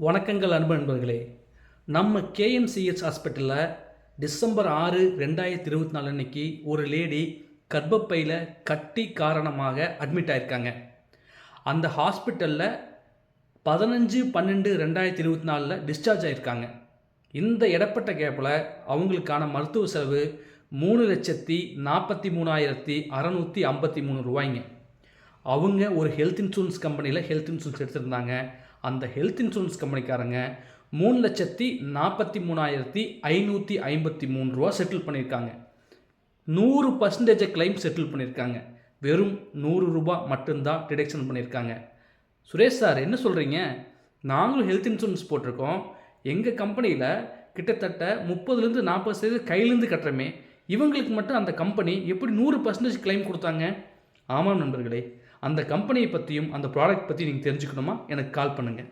வணக்கங்கள் அன்பு நண்பர்களே. நம்ம கேஎம்சிஹெச் ஹாஸ்பிட்டலில் டிசம்பர் ஆறு ரெண்டாயிரத்தி இருபத்தி நாலு அன்னைக்கு ஒரு லேடி கர்ப்பப்பையில் கட்டி காரணமாக அட்மிட் ஆயிருக்காங்க. அந்த ஹாஸ்பிட்டலில் பதினஞ்சு பன்னெண்டு ரெண்டாயிரத்தி இருபத்தி நாலில் டிஸ்சார்ஜ் ஆயிருக்காங்க. இந்த இடப்பட்ட கேப்பில் அவங்களுக்கான மருத்துவ செலவு மூணு லட்சத்தி நாற்பத்தி மூணாயிரத்தி அறநூற்றி ஐம்பத்தி மூணு ரூபாய்ங்க. அவங்க ஒரு ஹெல்த் இன்சூரன்ஸ் கம்பெனியில் ஹெல்த் இன்சூரன்ஸ் எடுத்திருந்தாங்க. அந்த ஹெல்த் இன்சூரன்ஸ் கம்பெனிக்காரங்க மூணு லட்சத்தி நாற்பத்தி மூணாயிரத்தி ஐநூற்றி ஐம்பத்தி மூணு ரூபா செட்டில் பண்ணியிருக்காங்க. நூறு பர்சன்டேஜை கிளைம் செட்டில் பண்ணியிருக்காங்க. வெறும் நூறு ரூபா மட்டும்தான் டிடெக்ஷன் பண்ணியிருக்காங்க. சுரேஷ் சார் என்ன சொல்கிறீங்க நாங்களும் ஹெல்த் இன்சூரன்ஸ் போட்டிருக்கோம். எங்கள் கம்பெனியில் கிட்டத்தட்ட முப்பதுலேருந்து நாற்பது சதவீதம் கையிலேருந்து கட்டுறமே. இவங்களுக்கு மட்டும் அந்த கம்பெனி எப்படி நூறு பர்சன்டேஜ் கிளைம் கொடுத்தாங்க? ஆமாம் நண்பர்களே அந்த கம்பெனியை பற்றியும் அந்த ப்ராடக்ட் பற்றி நீங்கள் தெரிஞ்சுக்கணுமா? எனக்கு கால் பண்ணுங்கள்